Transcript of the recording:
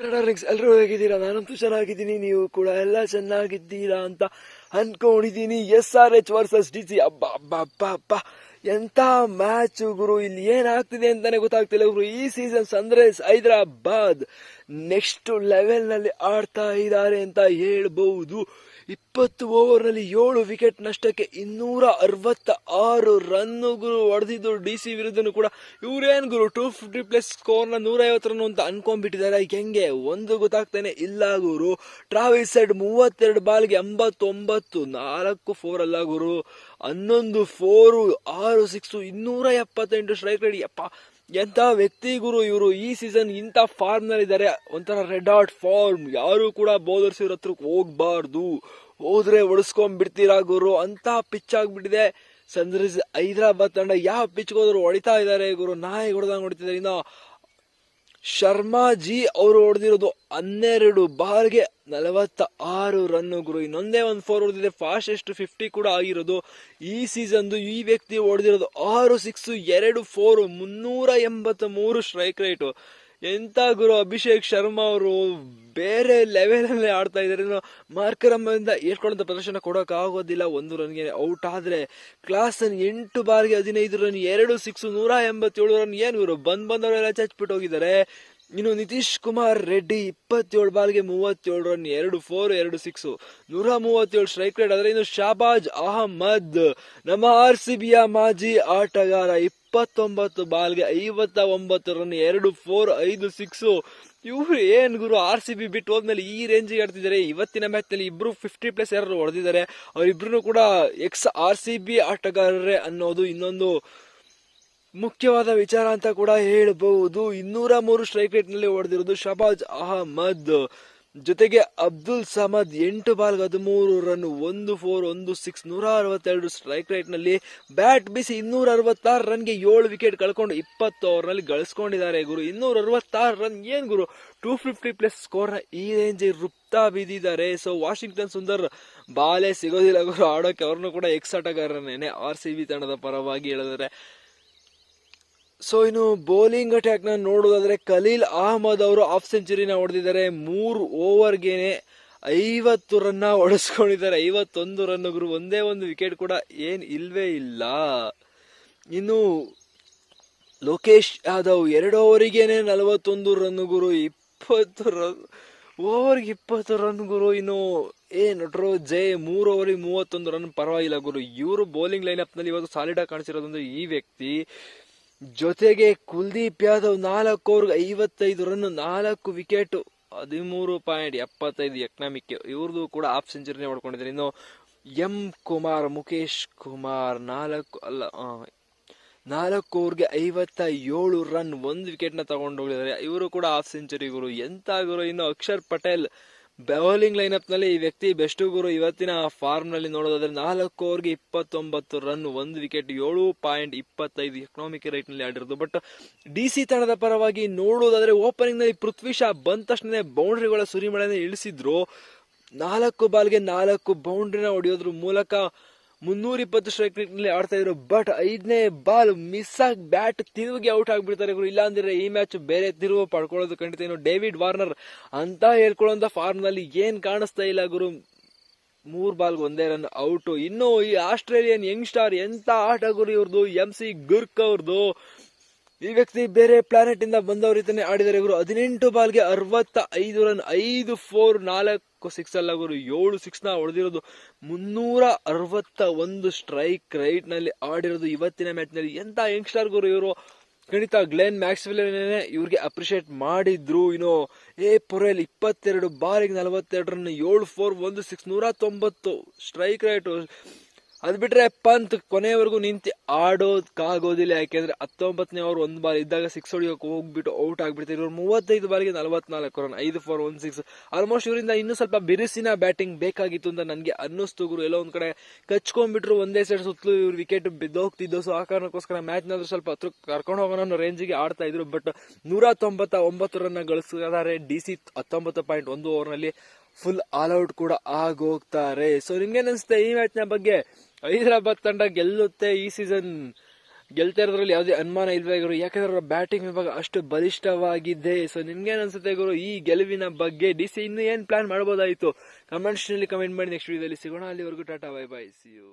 Riggs ಎಲ್ಲರೂ ಹೇಗಿದ್ದೀರಾ? ನಾನಂತೂ ಚೆನ್ನಾಗಿದ್ದೀನಿ, ನೀವು ಕೂಡ ಎಲ್ಲ ಚೆನ್ನಾಗಿದ್ದೀರಾ ಅಂತ ಅನ್ಕೊಂಡಿದ್ದೀನಿ. S R H versus D C. ಅಬ್ಬ, ಅಬ್ಬಾ, ಅಬ್ಬ ಅಬ್ಬ. ಎಂತ ಮ್ಯಾಚ್ ಗುರು, ಇಲ್ಲಿ ಏನಾಗ್ತಿದೆ ಅಂತಾನೆ ಗೊತ್ತಾಗ್ತಿಲ್ಲ ಗುರು. ಈ ಸೀಸನ್ ಸನ್ರೈಸ್ ಹೈದರಾಬಾದ್ ನೆಕ್ಸ್ಟ್ ಲೆವೆಲ್ನಲ್ಲಿ ಆಡ್ತಾ ಇದ್ದಾರೆ ಅಂತ ಹೇಳ್ಬಹುದು. ಇಪ್ಪತ್ತು ಓವರ್ನಲ್ಲಿ ಏಳು ವಿಕೆಟ್ ನಷ್ಟಕ್ಕೆ ಇನ್ನೂರ ಅರವತ್ತ ಆರು ರನ್ ಗುರು ಹೊಡೆದಿದ್ದು ಡಿ ಸಿ ವಿರುದ್ಧನೂ ಕೂಡ. ಇವರೇನು ಗುರು? ಟೂ ಫಿಫ್ಟಿ ಪ್ಲಸ್ ಸ್ಕೋರ್ನ ನ ನೂರ ಐವತ್ತು ರನ್ ಅಂತ ಅನ್ಕೊಂಡ್ಬಿಟ್ಟಿದ್ದಾರೆ. ಹೆಂಗೆ? ಒಂದು ಗೊತ್ತಾಗ್ತಾನೆ. ಇಲ್ಲ ಗುರು. ಟ್ರಾವಿಸ್ ಸೈಡ್ ಮೂವತ್ತೆರಡು ಬಾಲ್ಗೆ ಎಂಬತ್ತೊಂಬತ್ತು, ನಾಲ್ಕು ಫೋರ್ ಅಲ್ಲ ಗುರು. ಹನ್ನೊಂದು ಫೋರು ಆರು ಸಿಕ್ಸು ಇನ್ನೂರ ಎಪ್ಪತ್ತೆಂಟು ಸ್ಟ್ರೈಕ್ ರೇಟ್ ಯಪ್ಪ ಎಂತ ವ್ಯಕ್ತಿ ಗುರು ಇವರು ಈ ಸೀಸನ್ ಇಂಥ ಫಾರ್ಮ್ನಲ್ಲಿ ಇದ್ದಾರೆ ಒಂಥರ ರೆಡ್ ಹಾಟ್ ಫಾರ್ಮ್ ಯಾರು ಕೂಡ ಬೌಲರ್ಸ್ ಇವ್ರ ಹತ್ರಕ್ಕೆ ಹೋಗ್ಬಾರ್ದು. ಹೋದ್ರೆ ಒಡಿಸ್ಕೊಂಡ್ಬಿಡ್ತೀರಾ ಗುರು? ಅಂತ ಪಿಚ್ ಆಗ್ಬಿಟ್ಟಿದೆ. ಸನ್ರೈಸ್ ಹೈದರಾಬಾದ್ ತಂಡ ಯಾವ ಪಿಚ್ ಹೋದ್ರು ಹೊಡಿತಾ ಇದ್ದಾರೆ ಗುರು? ನಾಯಿ ಹೊಡೆದಂಗೆ ಹೊಡಿತಿದ್ದಾರೆ ಇನ್ನು. ಶರ್ಮಾ ಜಿ ಅವರು ಹೊಡೆದಿರೋದು ಹನ್ನೆರಡು ಬಾಲ್ಗೆ ನಲವತ್ತ ಆರು ರನ್ ಗುರು. ಇನ್ನೊಂದೇ ಒಂದು ಫೋರ್ ಹೊಡೆದಿದೆ. ಫಾಸ್ಟೆಸ್ಟ್ ಫಿಫ್ಟಿ ಕೂಡ ಆಗಿರೋದು. ಈ ಸೀಸನ್ದು ಈ ವ್ಯಕ್ತಿ ಹೊಡೆದಿರೋದು ಆರು ಸಿಕ್ಸ್ ಎರಡು ಫೋರ್ ಮುನ್ನೂರ ಎಂಬತ್ತ ಮೂರು ಸ್ಟ್ರೈಕ್ ರೇಟು ಎಂತ ಗುರು ಅಭಿಷೇಕ್ ಶರ್ಮಾ ಅವರು ಬೇರೆ ಲೆವೆಲ್ ಅಲ್ಲಿ ಆಡ್ತಾ ಇದ್ದಾರೆ ಮಾರ್ಕರಮ್ಮದಿಂದ ಮಾರ್ಕರಮ್ಮಿಂದ ಏರ್ಕೊಳ್ಳೋಂಥ ಪ್ರದರ್ಶನ ಕೊಡೋಕೆ ಆಗೋದಿಲ್ಲ ಒಂದು ರನ್ಗೆ ಔಟ್ ಆದ್ರೆ ಕ್ಲಾಸ್ ಎಂಟು ಬಾರಿಗೆ ಹದಿನೈದು ರನ್ ಎರಡು ಸಿಕ್ಸ್ ನೂರ ಎಂಬತ್ತೇಳು ರನ್ ಏನು ಇವರು ಬಂದ್ ಬಂದವರೆಲ್ಲ ಚಚ್ಬಿಟ್ಟು ಹೋಗಿದ್ದಾರೆ. ಇನ್ನು ನಿತೀಶ್ ಕುಮಾರ್ ರೆಡ್ಡಿ ಇಪ್ಪತ್ತೇಳು ಬಾಲ್ಗೆ ಮೂವತ್ತೇಳು ರನ್, ಎರಡು ಫೋರ್ ಎರಡು ಸಿಕ್ಸ್ ನೂರ ಮೂವತ್ತೇಳು ಸ್ಟ್ರೈಕ್ ರೇಟ್ ಆದರೆ ಇನ್ನು ಶಾಬಾಜ್ ಅಹಮದ್, ನಮ್ಮ ಆರ್ ಸಿ ಬಿಯ ಮಾಜಿ ಆಟಗಾರ ಇಪ್ಪತ್ತೊಂಬತ್ತು ಬಾಲ್ಗೆ ಐವತ್ತ ಒಂಬತ್ತು ರನ್, ಎರಡು ಫೋರ್ ಐದು ಸಿಕ್ಸ್ ಇವ್ರು ಏನ್ ಗುರು ಆರ್ ಸಿ ಬಿ ಬಿಟ್ಟು ಹೋದ್ಮೇಲೆ ಈ ರೇಂಜಿಗೆ ಆಡ್ತಿದ್ದಾರೆ. ಇವತ್ತಿನ ಮ್ಯಾಚ್ನಲ್ಲಿ ಇಬ್ರು ಫಿಫ್ಟಿ ಪ್ಲಸ್ ಯಾರು ಹೊಡೆದಿದ್ದಾರೆ. ಅವರಿಬ್ರು ಕೂಡ ಎಕ್ಸ್ ಆರ್ ಸಿ ಬಿ ಆಟಗಾರರೇ ಅನ್ನೋದು ಇನ್ನೊಂದು ಮುಖ್ಯವಾದ ವಿಚಾರ ಅಂತ ಕೂಡ ಹೇಳಬಹುದು. ಇನ್ನೂರ ಮೂರು ಸ್ಟ್ರೈಕ್ ರೇಟ್ನಲ್ಲಿ ಹೊಡೆದಿರೋದು ಶಬಾಜ್ ಅಹಮದ್. ಜೊತೆಗೆ ಅಬ್ದುಲ್ ಸಮದ್ ಎಂಟು ಬಾಲ್ ಹದಿಮೂರು ರನ್ ಒಂದು ಫೋರ್ ಒಂದು ಸಿಕ್ಸ್ ನೂರ ಅರವತ್ತೆರಡು ಸ್ಟ್ರೈಕ್ ರೇಟ್ನಲ್ಲಿ ಬ್ಯಾಟ್ ಬಿಸಿ ಇನ್ನೂರ ಅರವತ್ತಾರು ರನ್ಗೆ ಏಳು ವಿಕೆಟ್ ಕಳ್ಕೊಂಡು ಇಪ್ಪತ್ತು ಓವರ್ನಲ್ಲಿ ಗಳಿಸ್ಕೊಂಡಿದ್ದಾರೆ ಗುರು. ಇನ್ನೂರ ಅರವತ್ತಾರು ರನ್ ಏನ್ ಗುರು? ಟೂ ಫಿಫ್ಟಿ ಪ್ಲಸ್ ಸ್ಕೋರ್ ಈ ರೇಂಜ್ ರುಪ್ತಾ ಬಿದ್ದಿದ್ದಾರೆ ಸೊ ವಾಷಿಂಗ್ಟನ್ ಸುಂದರ್ ಬಾಲೆ ಸಿಗೋದಿಲ್ಲ ಗುರು. ಆಡೋಕೆ ಅವ್ರನ್ನೂ ಕೂಡ ಎಕ್ಸ್ ಆಟಗಾರನೇನೆ ಆರ್ ಸಿ ಬಿ ತಂಡದ ಪರವಾಗಿ ಹೇಳಿದರೆ ಸೊ ಇನ್ನು ಬೌಲಿಂಗ್ ಅಟ್ಯಾಕ್ನ ನೋಡೋದಾದ್ರೆ ಖಲೀಲ್ ಅಹಮದ್ ಅವರು ಹಾಫ್ ಸೆಂಚುರಿನ ಹೊಡೆದಿದ್ದಾರೆ. ಮೂರು ಓವರ್ಗೆನೆ ಐವತ್ತು ರನ್ನ ಹೊಡೆಸ್ಕೊಂಡಿದ್ದಾರೆ. ಐವತ್ತೊಂದು ರನ್ ಗುರು ಒಂದೇ ಒಂದು ವಿಕೆಟ್ ಕೂಡ ಏನ್ ಇಲ್ವೇ ಇಲ್ಲ. ಇನ್ನು ಲೋಕೇಶ್ ಯಾದವ್ ಎರಡು ಓವರಿಗೇನೆ ನಲವತ್ತೊಂದು ರನ್ ಗುರು ಇಪ್ಪತ್ತು ರನ್ ಓವರ್ಗೆ ಇಪ್ಪತ್ತು ರನ್ ಗುರು ಇನ್ನು ಏ ನಟರು, ಜೈ ಮೂರು ಓವರಿಗೆ ಮೂವತ್ತೊಂದು ರನ್ ಪರವಾಗಿಲ್ಲ ಗುರು. ಇವರು ಬೌಲಿಂಗ್ ಲೈನ್ನಲ್ಲಿ ಇವತ್ತು ಸಾಲಿಡ್ ಆಗಿ ಕಾಣಿಸಿರೋದು ಈ ವ್ಯಕ್ತಿ. ಜೊತೆಗೆ ಕುಲ್ದೀಪ್ ಯಾದವ್ ನಾಲ್ಕು ಐವತ್ತೈದು ರನ್ ನಾಲ್ಕು ವಿಕೆಟ್ ಹದಿಮೂರು ಪಾಯಿಂಟ್ ಎಪ್ಪತ್ತೈದು ಎಕನಾಮಿಕ್ ಇವ್ರದ್ದು ಕೂಡ ಹಾಫ್ ಸೆಂಚುರಿನೇ ಹೊಡ್ಕೊಂಡಿದ್ದಾರೆ. ಇನ್ನು ಎಂ ಕುಮಾರ್ ಮುಖೇಶ್ ಕುಮಾರ್ ನಾಲ್ಕು ಅಲ್ಲ ನಾಲ್ಕು ಓವರ್ಗೆ ಐವತ್ತ ಏಳು ರನ್ ಒಂದು ವಿಕೆಟ್ನ ತಗೊಂಡು ಹೋಗಿದ್ದಾರೆ ಇವರು ಕೂಡ ಹಾಫ್ ಸೆಂಚುರಿ ಗುರು. ಎಂತ ಗುರು? ಇನ್ನು ಅಕ್ಷರ್ ಪಟೇಲ್ ಬೌಲಿಂಗ್ ಅಪ್ನಲ್ಲಿ ಈ ವ್ಯಕ್ತಿ ಬೆಸ್ಟ್ ಗುರು ಇವತ್ತಿನ ಫಾರ್ಮ್ನಲ್ಲಿ ನೋಡೋದಾದ್ರೆ ನಾಲ್ಕು ಓವರ್ಗೆ ಇಪ್ಪತ್ತೊಂಬತ್ತು ರನ್ ಒಂದು ವಿಕೆಟ್ ಏಳು ಪಾಯಿಂಟ್ ಇಪ್ಪತ್ತೈದು ಎಕನಾಮಿಕ್ ರೇಟ್ನಲ್ಲಿ ಆಡಿರೋದು. ಬಟ್ ಡಿ ಸಿ ತಂಡದ ಪರವಾಗಿ ನೋಡೋದಾದ್ರೆ ಓಪನಿಂಗ್ನಲ್ಲಿ ಪೃಥ್ವಿ ಶಾ ಬಂದ ತಕ್ಷಣ ಬೌಂಡ್ರಿಗಳ ಸುರಿಮಳೆನ ಇಳಿಸಿದ್ರು. ನಾಲ್ಕು ಬಾಲ್ಗೆ ನಾಲ್ಕು ಬೌಂಡ್ರಿನ ಹೊಡೆಯೋದ್ರ ಮೂಲಕ ಮುನ್ನೂರ ಇಪ್ಪತ್ತು ಸ್ಟ್ರೈಕ್ನಲ್ಲಿ ಆಡ್ತಾ ಇದ್ರು ಬಟ್ ಐದನೇ ಬಾಲ್ ಮಿಸ್ ಆಗಿ ಬ್ಯಾಟ್ ತಿರುಗಿ ಔಟ್ ಆಗ್ಬಿಡ್ತಾರೆ ಗುರು. ಇಲ್ಲಾಂದ್ರೆ ಈ ಮ್ಯಾಚ್ ಬೇರೆ ತಿರುವು ಪಡ್ಕೊಳ್ಳೋದು ಖಂಡಿತ. ಏನು ಡೇವಿಡ್ ವಾರ್ನರ್ ಅಂತ ಹೇಳ್ಕೊಳ್ಳೋ ಫಾರ್ಮ್ನಲ್ಲಿ ಏನ್ ಕಾಣಿಸ್ತಾ ಇಲ್ಲ ಗುರು. ಮೂರ್ ಬಾಲ್ ಒಂದೇ ರನ್ ಔಟ್ ಇನ್ನು ಈ ಆಸ್ಟ್ರೇಲಿಯನ್ ಯಂಗ್ ಸ್ಟಾರ್ ಎಂತ ಆಟ ಗುರು ಇವ್ರದ್ದು ಎಂ ಸಿ ಗುರ್ಕ್ ಅವ್ರದ್ದು ಈ ವ್ಯಕ್ತಿ ಬೇರೆ ಪ್ಲಾನೆಟ್ ಇಂದ ಬಂದವ್ರ ಆಡಿದರೆ ಇವರು ಹದಿನೆಂಟು ಬಾಲ್ಗೆ ಅರವತ್ತ ಐದು ರನ್ ಐದು ಫೋರ್ ನಾಲ್ಕು ಸಿಕ್ಸ್ ಅಲ್ಲ ಗುರು ಏಳು ಸಿಕ್ಸ್ನ ಹೊಡೆದಿರೋದು ಮುನ್ನೂರ ಅರವತ್ತ ಒಂದು ಸ್ಟ್ರೈಕ್ ರೈಟ್ನಲ್ಲಿ ಆಡಿರೋದು ಇವತ್ತಿನ ಮ್ಯಾಚ್ನಲ್ಲಿ. ಎಂತ ಯಂಗ್ಸ್ಟರ್ ಗುರು ಇವರು? ಖಂಡಿತ ಗ್ಲೆನ್ ಮ್ಯಾಕ್ಸ್ವೆಲ್ ಇವ್ರಿಗೆ ಅಪ್ರಿಷಿಯೇಟ್ ಮಾಡಿದ್ರು ಇನ್ನು. ಏ ಪೊರೆಲ್ ಇಪ್ಪತ್ತೆರಡು ಬಾರಿಗೆ ನಲವತ್ತೆರಡು ರನ್ ಏಳು ಫೋರ್ ಒಂದು ಸಿಕ್ಸ್ ನೂರ ತೊಂಬತ್ತು ಸ್ಟ್ರೈಕ್ ರೇಟ್ ಅದ್ ಬಿಟ್ರೆ ಪಂತ್ ಕೊನೆವರೆಗೂ ನಿಂತು ಆಡೋದಕ್ಕಾಗೋದಿಲ್ಲ ಯಾಕೆಂದ್ರೆ ಹತ್ತೊಂಬತ್ತನೇ ಓವರ್ ಒಂದ್ ಬಾಲ್ ಇದ್ದಾಗ ಸಿಕ್ಸ್ ಹೊಡಿಯೋಕೆ ಹೋಗ್ಬಿಟ್ಟು ಔಟ್ ಆಗ್ಬಿಡ್ತಾರೆ ಇವ್ರು ಮೂವತ್ತೈದು ಬಾಲ್ಗೆ ನಲವತ್ನಾಲ್ಕು ರನ್ ಐದು ಫೋರ್ ಒನ್ ಸಿಕ್ಸ್ ಆಲ್ಮೋಸ್ಟ್ ಇವರಿಂದ ಇನ್ನೂ ಸ್ವಲ್ಪ ಬಿರುಸಿನ ಬ್ಯಾಟಿಂಗ್ ಬೇಕಾಗಿತ್ತು ಅಂತ ನನಗೆ ಅನ್ನಿಸ್ತು ಗುರು. ಎಲ್ಲೋ ಒಂದ್ ಕಡೆ ಕಚ್ಕೊಂಡ್ಬಿಟ್ರು ಒಂದೇ ಸೈಡ್ ಸುತ್ತಲೂ ಇವ್ರು ವಿಕೆಟ್ ಬಿದ್ದೋಗ್ತಿದ್ದು. ಸೊ ಆ ಕಾರಣಕ್ಕೋಸ್ಕರ ಮ್ಯಾಚ್ ನಾದ್ರೂ ಸ್ವಲ್ಪ ಹತ್ರ ಕರ್ಕೊಂಡು ಹೋಗೋಣ ಅನ್ನೋ ರೇಂಜಿಗೆ ಆಡ್ತಾ ಇದ್ರು. ಬಟ್ ನೂರ ತೊಂಬತ್ತ ಒಂಬತ್ತು ರನ್ ಗಳಿಸಿದ್ದಾರೆ ಡಿ ಸಿ ಹತ್ತೊಂಬತ್ತು ಪಾಯಿಂಟ್ ಒಂದು ಓವರ್ನಲ್ಲಿ ಫುಲ್ ಆಲ್ ಔಟ್ ಕೂಡ ಆಗೋಗ್ತಾರೆ. ಸೊ ನಿಮ್ಗೆ ಅನಿಸುತ್ತೆ ಈ ಮ್ಯಾಚ್ನ ಬಗ್ಗೆ? ಹೈದರಾಬಾದ್ ತಂಡ ಗೆಲ್ಲುತ್ತೆ ಈ ಸೀಸನ್ ಗೆಲ್ತಾ ಇರೋದ್ರಲ್ಲಿ ಯಾವುದೇ ಅನುಮಾನ ಇಲ್ವೇ ಗುರು? ಯಾಕಂದ್ರೆ ಅವರ ಬ್ಯಾಟಿಂಗ್ ವಿಭಾಗ ಅಷ್ಟು ಬಲಿಷ್ಠವಾಗಿದೆ. ಸೊ ನಿಮ್ಗೇನ್ ಅನ್ಸುತ್ತೆ ಗುರು ಈ ಗೆಲುವಿನ ಬಗ್ಗೆ? ಡಿ ಸಿ ಇನ್ನು ಏನು ಪ್ಲಾನ್ ಮಾಡ್ಬೋದಾಯಿತು? ಕಮೆಂಟ್ಸ್ನಲ್ಲಿ ಕಮೆಂಟ್ ಮಾಡಿ ನೆಕ್ಸ್ಟ್ ವಿಡಿಯೋದಲ್ಲಿ ಸಿಗೋಣ. ಅಲ್ಲಿವರೆಗೂ Tata bye bye see you